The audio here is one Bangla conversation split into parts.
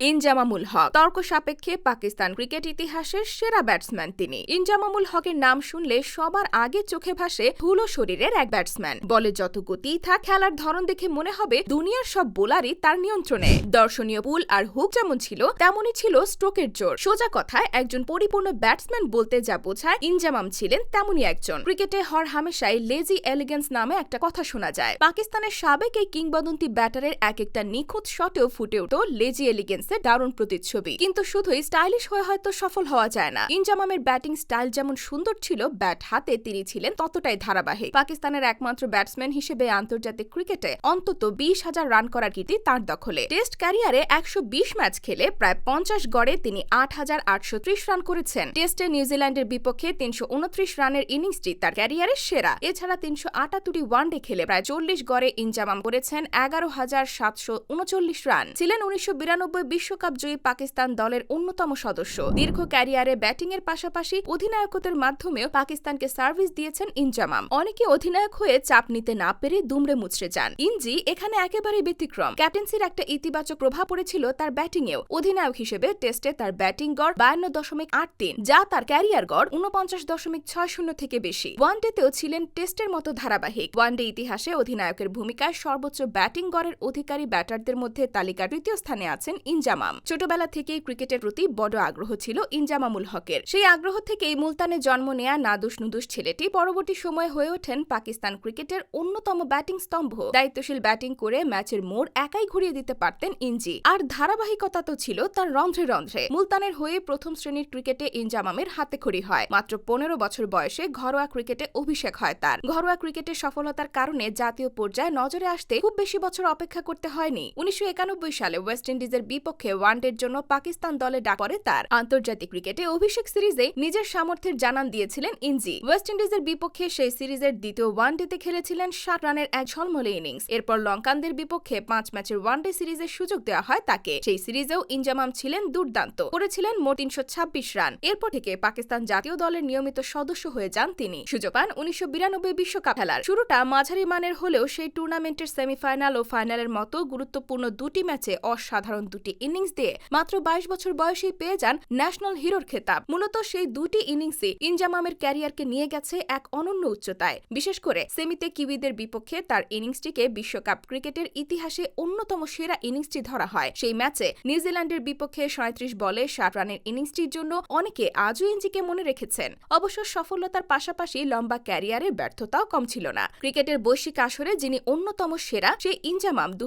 ইনজামামুল হক। তর্ক সাপেক্ষে পাকিস্তান ক্রিকেট ইতিহাসের সেরা ব্যাটসম্যান তিনি। ইনজামামুল হকের নাম শুনলে সবার আগে চোখে ভাসে ধুলো শরীরের এক ব্যাটসম্যান। বলে যত গতি থাক, খেলার ধরন দেখে মনে হবে দুনিয়ার সব বোলারই তার নিয়ন্ত্রণে। দর্শনীয় পুল আর হুক যেমন ছিল, তেমনই ছিল স্ট্রোকের জোর। সোজা কথায় একজন পরিপূর্ণ ব্যাটসম্যান বলতে যা বোঝায়, ইনজামাম ছিলেন তেমনই একজন। ক্রিকেটে হর হামেশাই লেজি এলিগেন্স নামে একটা কথা শোনা যায়। পাকিস্তানের সাবেক এই কিংবদন্তি ব্যাটারের এক একটা নিখুঁত শটেও ফুটে উঠো লেজি এলিগেন্সের দারুণ প্রতিচ্ছবি। কিন্তু শুধুই স্টাইলিশ হয়ে হয়তো সফল হওয়া যায় না। ইনজামামের ব্যাটিং স্টাইল যেমন সুন্দর ছিল ব্যাট হাতে তিনি ছিলেন ততটাই ধারাবাহিক। পাকিস্তানের একমাত্র ব্যাটসম্যান হিসেবে আন্তর্জাতিক ক্রিকেটে অন্তত বিশ হাজার রান করার কীর্তি তার দখলে। টেস্ট ক্যারিয়ারে একশো বিশ ম্যাচ খেলে প্রায় পঞ্চাশ গড়ে তিনি আট হাজার আটশো ত্রিশ রান করেছেন। টেস্টে নিউজিল্যান্ডের বিপক্ষে তিনশো উনত্রিশ রানের ইনিংসটি তার ক্যারিয়ারের সেরা। এছাড়া তিনশো আটাত্তরটি ওয়ানডে খেলে প্রায় চল্লিশ গড়ে ইনজামাম করেছেন এগারো হাজার সাতশো উনচল্লিশ রান ছিলেন উনিশশো বিরানব্বই বিশ্বকাপ জয়ী পাকিস্তান দলের অন্যতম সদস্য। দীর্ঘ ক্যারিয়ারে ব্যাটিংয়ের পাশাপাশি অধিনায়কত্বের মাধ্যমেও পাকিস্তানকে সার্ভিস দিয়েছেন ইনজামাম। অনেকে অধিনায়ক হয়ে চাপ নিতে না পেরে দুমড়ে মুচড়ে যান। ইনজি এখানে একেবারেই ব্যতিক্রম। ক্যাপ্টেন্সির একটা ইতিবাচক প্রভাব পড়েছিল তার ব্যাটিংয়েও। অধিনায়ক হিসেবে টেস্টে তার ব্যাটিং গড় বায়ান্ন দশমিক আট তিন, যা তার ক্যারিয়ার গড় উনপঞ্চাশ দশমিক ছয় শূন্য থেকে বেশি। ওয়ানডেতেও ছিলেন টেস্টের মতো ধারাবাহিক। ওয়ানডে ইতিহাসে অধিনায়কের ভূমিকায় সর্বোচ্চ ব্যাটিং গড়ের অধিকারী ব্যাটারদের মধ্যে তালিকা তৃতীয় স্থানে আছেন ইনজামাম। ছোটবেলা থেকেই ক্রিকেটের প্রতি বড় আগ্রহ ছিল ইনজামামুল হকের। সেই আগ্রহ থেকেই মুলতানে জন্ম নেয়া নাদুস নুদুস ছেলেটি পরবর্তী সময়ে হয়ে ওঠেন পাকিস্তান ক্রিকেটের অন্যতম ব্যাটিং স্তম্ভ। দায়িত্বশীল ব্যাটিং করে ম্যাচের মোড় একাই ঘুরিয়ে দিতে পারতেন ইঞ্জি। আর ধারাবাহিকতা তো ছিল তার রন্ধ্রে রন্ধ্রে। মুলতানের হয়ে প্রথম শ্রেণির ক্রিকেটে ইনজামামের হাতে খড়ি হয়। মাত্র পনেরো বছর বয়সে ঘরোয়া ক্রিকেটে অভিষেক হয় তার। ঘরোয়া ক্রিকেটের সফলতার কারণে জাতীয় পর্যায়ে নজরে আসতে খুব বেশি বছর অপেক্ষা করতে হয়নি। উনিশশো একানব্বই সালে ওয়েস্ট ইন্ডিজের বিপক্ষে ওয়ানডের জন্য পাকিস্তান দলে ডাক পরে তার। আন্তর্জাতিক ক্রিকেটে অভিষেক সিরিজে নিজের সামর্থ্যের জানান দিয়েছিলেন ইনজি। ওয়েস্ট ইন্ডিজের বিপক্ষে সেই সিরিজের দ্বিতীয় ওয়ানডেতে খেলেছিলেন ষাট রানের এক ঝলমলে ইনিংস। এরপর লঙ্কানদের বিপক্ষে পাঁচ ম্যাচের ওয়ানডে সিরিজের সুযোগ দেওয়া হয় তাকে। সেই সিরিজেও ইনজামাম ছিলেন দুর্দান্ত। করেছিলেন মোট তিনশো ছাব্বিশ রান। এরপর থেকে পাকিস্তান জাতীয় দলের নিয়মিত সদস্য হয়ে যান তিনি। সুযোগ পান উনিশশো বিরানব্বই বিশ্বকাপ খেলার। শুরুটা মাঝারি মানের হলেও সেই টুর্নামেন্টের সেমিফাইনাল ও ফাইনালের মতো গুরুত্বপূর্ণ দুটি ম্যাচে অসাধারণ দুটি ইনিংস দিয়ে মাত্র বাইশ বছর বয়সেই পেয়ে যান ন্যাশনাল হিরোর খেতাব। মূলত সেই দুটি ইনিংসই ইনজামামের ক্যারিয়ারকে নিয়ে গেছে এক অনন্য উচ্চতায়। বিশেষ করে সেমিতে কিউইদের বিপক্ষে তার ইনিংসটিকে বিশ্বকাপ ক্রিকেটের ইতিহাসে অন্যতম সেরা ইনিংসটি ধরা হয়। সেই ম্যাচে নিউজিল্যান্ডের বিপক্ষে সাঁত্রিশ বলে ষাট রানের ইনিংসটির জন্য অনেকে আজও ইঞ্জিকে মনে রেখেছেন। অবশ্য সফলতার পাশাপাশি লম্বা ক্যারিয়ারে ব্যর্থতাও কম ছিল না। ক্রিকেটের বৈশ্বিক আসরে যিনি অন্যতম সেরা, সেই ইনজামাম দু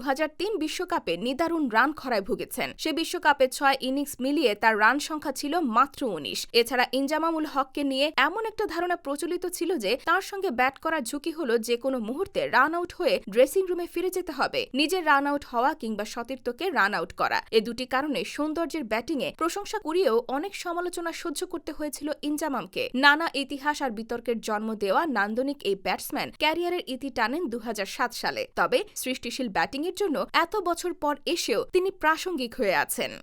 বিশ্বকাপে নিদারুণ রান খরায় ভুগেছেন। সে বিশ্বকাপে ছয় ইনিংস মিলিয়ে তার রান সংখ্যা ছিল মাত্র উনিশ। এছাড়া ইনজামামুল হককে নিয়ে এমন একটা ধারণা প্রচলিত ছিল যে তার সঙ্গে ব্যাট করার ঝুঁকি হলো যে কোনো মুহূর্তে রান আউট হয়ে ড্রেসিং রুমে ফিরে যেতে হবে, নিজের রান আউট হওয়া কিংবা সতীর্থকে রান আউট করা। এ দুটি কারণে সৌন্দর্যের ব্যাটিংয়ে প্রশংসা কুড়িয়েও অনেক সমালোচনা সহ্য করতে হয়েছিল ইনজামামকে। নানা ইতিহাস আর বিতর্কের জন্ম দেওয়া নান্দনিক এই ব্যাটসম্যান ক্যারিয়ারের ইতি টানেন দু হাজার সাত সালে। তবে সৃষ্টিশীল ব্যাটিংয়ের জন্য এত বছর পর এসেও তিনি প্রাসঙ্গিক হয়ে আছেন।